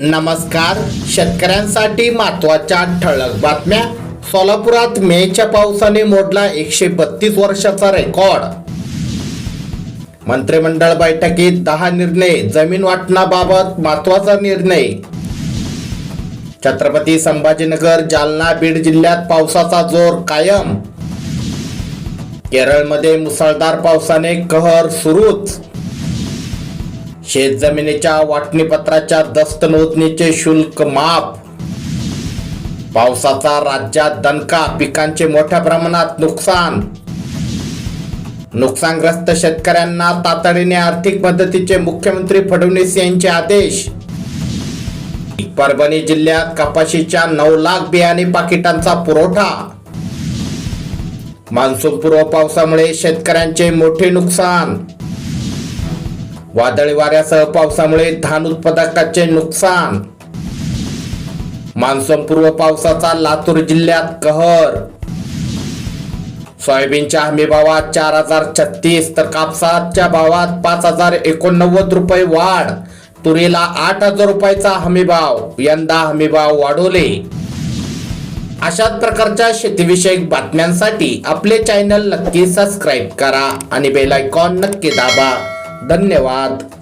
नमस्कार. शेतकऱ्यांसाठी महत्त्वाच्या ठळक बातम्या. सोलापुरात मेच्या पावसाने मोडला एकशे बत्तीस वर्षाचा रेकॉर्ड. मंत्रिमंडळ बैठकीत दहा निर्णय जमीन वाटणाबाबत महत्त्वाचा निर्णय. छत्रपती संभाजीनगर जालना बीड जिल्ह्यात पावसाचा जोर कायम. केरळमध्ये मुसळधार पावसाने कहर सुरूच. शेतजमिनीच्या वाटणीपत्राच्या दस्त नोंदणीचे शुल्क माफ. पावसाचा राज्यात दणका पिकांचे मोठ्या प्रमाणात नुकसान. नुकसानग्रस्त शेतकऱ्यांना तातडीने आर्थिक मदतीचे मुख्यमंत्री फडणवीस यांचे आदेश. परभणी जिल्ह्यात कपाशीच्या नऊ लाख बियाणे पाकिटांचा पुरवठा. मान्सूनपूर्व पावसामुळे शेतकऱ्यांचे मोठे नुकसान. वादळी वाऱ्यासह पावसामुळे धान उत्पादकाचे नुकसान. मान्सूनपूर्व पावसाचा लातूर जिल्ह्यात कहर. सोयाबीनच्या हमी भावात चार हजार छत्तीस तर कापसाच्या भावात पाच हजार एकोणनव्वद रुपये वाढ. तुरीला आठ हजार रुपयाचा हमी भाव यंदा हमी भाव वाढवले. अशाच प्रकारच्या शेतीविषयक बातम्यांसाठी आपले चॅनल नक्की सबस्क्राईब करा आणि बेल आयकॉन नक्की दाबा. धन्यवाद.